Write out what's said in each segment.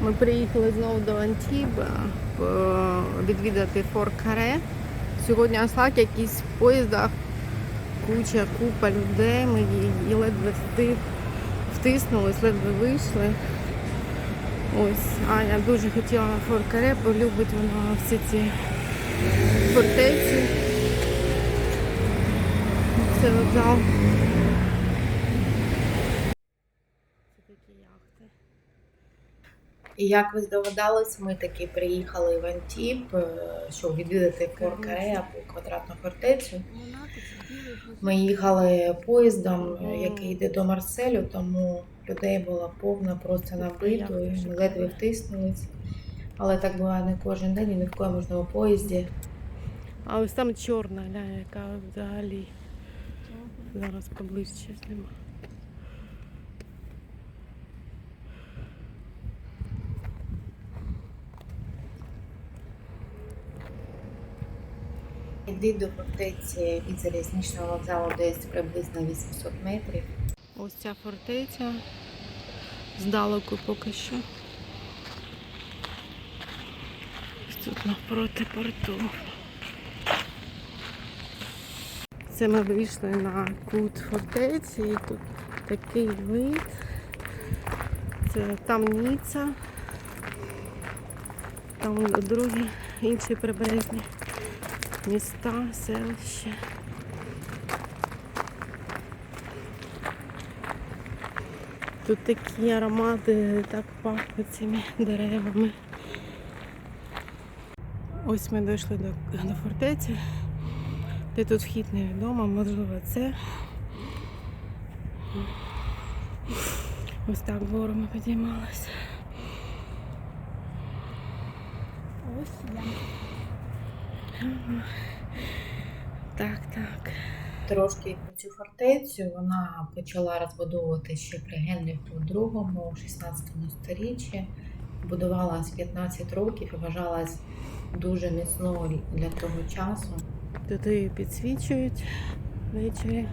Ми приїхали знову до Антіба е, відвідати Фор Каре. Сьогодні Аслак якийсь в поїздах, куча, купа людей. Ми її ледве вти- втиснулись, ледве вийшли. Ось, Аня дуже хотіла на Фор Каре, бо любить вона всі ці фортеці. Це вокзал. Це такі яхти. І як ви здогадались, ми таки приїхали в Антіп, е, щоб відвідати Фор Каре або квадратну фортецю. Ми їхали поїздом, е, який йде до Марселю, тому людей було повно, просто набито, і ми ледве втиснулись. Але так буває не кожен день і не в кожному поїзді. А ось там чорна, глянь, яка взагалі. Зараз поближче зніму. Йди до фортеці від залізничного вокзалу десь приблизно 800 метрів. Ось ця фортеця. Здалеку поки що. Тут навпроти порту. Це ми вийшли на кут фортеці і тут такий вид. Це там Ніца. Там другі інші прибережні міста, селища. Тут такі аромати, так пахнуть цими деревами. Ось ми дійшли до, до фортеці. Де тут вхід невідомо, можливо, це. Ось так вгору ми підіймалися. Ось я. Так, так. Трошки про цю фортецю вона почала розбудовувати ще при Генріху II у 16 сторіччі. Будувалась 15 років і вважалась дуже міцною для того часу. Тут її підсвічують ввечері.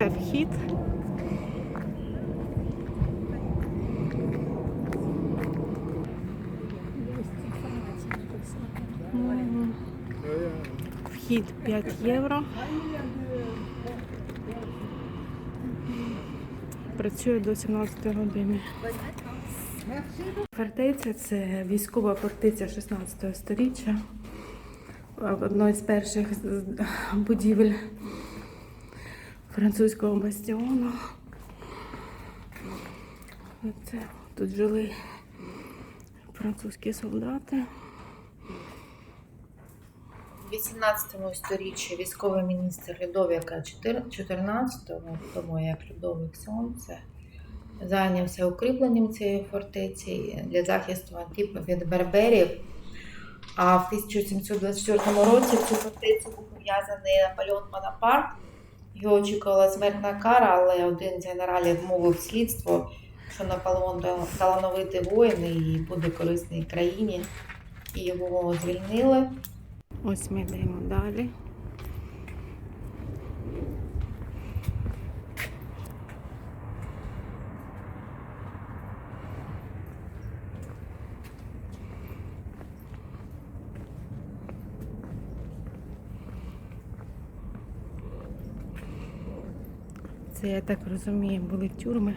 Вхід. Вхід 5 євро. Працює до 17 години. Фортеця це військова фортеця 16 століття. Одна з перших будівель французького бастіону. Це тут жили французькі солдати. У 18 сторіччі військовий міністр Людовіка 14-го, тому як Людовик Сонце, зайнявся укріпленням цієї фортеці для захисту Антіпа від берберів. А в 1724 році в цю фортецю був пов'язаний Наполеон Бонапарт. Його очікувала смертна кара, але один з генералів мовив слідство, що Наполеон талановитий воїн і буде корисний країні. І його звільнили. Ось ми йдемо далі. Це, я так розумію, були тюрми.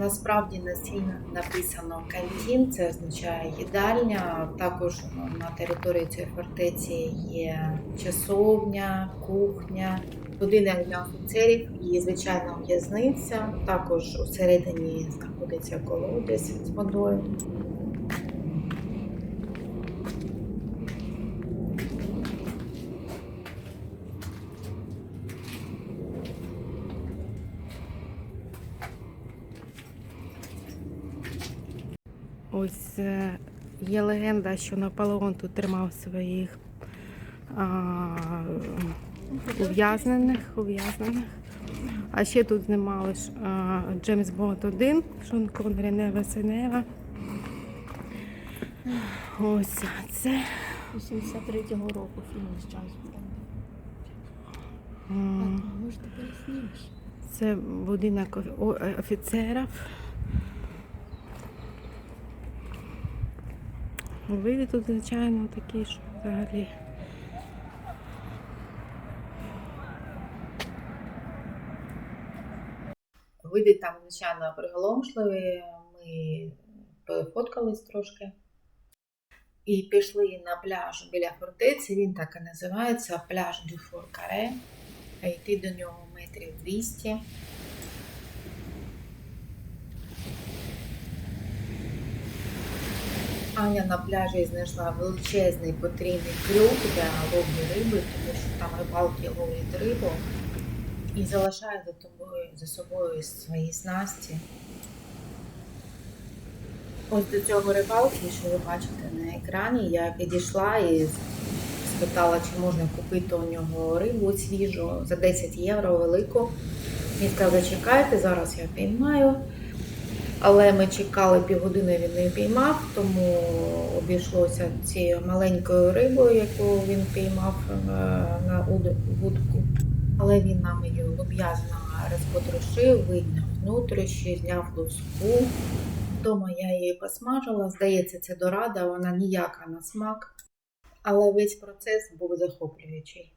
Насправді на стінах написано кантін, це означає їдальня. Також на території цієї фортеці є часовня, кухня, будинок для офіцерів і звичайна в'язниця. Також усередині знаходиться колодязь з водою. Ось е, є легенда, що Наполеон тут тримав своїх а, ув'язнених, ув'язнених. А ще тут знімали а, Джеймс Бонд 1, Шон Коннері Нева Сенева. Ось це. 83-го року фільм з Джеймс Бондом. Це будинок е, офіцерів. Види тут, звичайно, такі, що взагалі. Види там, звичайно, приголомшливі. Ми пофоткались трошки. І пішли на пляж біля фортеці. Він так і називається пляж Дю Форкаре. Йти до нього метрів 200. Аня на пляжі знайшла величезний потрійний крюк для ловлі риби, тому що там рибалки ловлять рибу і залишає за тобою за собою свої снасті. Ось до цього рибалки, що ви бачите на екрані, я підійшла і спитала, чи можна купити у нього рибу свіжу за 10 євро велику. Він сказав, зачекайте, зараз я піймаю. Але ми чекали півгодини, він не піймав, тому обійшлося цією маленькою рибою, яку він піймав е, на уд- вудку. Але він нам її люб'язно розпотрошив, вийняв внутрішні, зняв луску. Вдома я її посмажила. Здається, це дорада, вона ніяка на смак. Але весь процес був захоплюючий.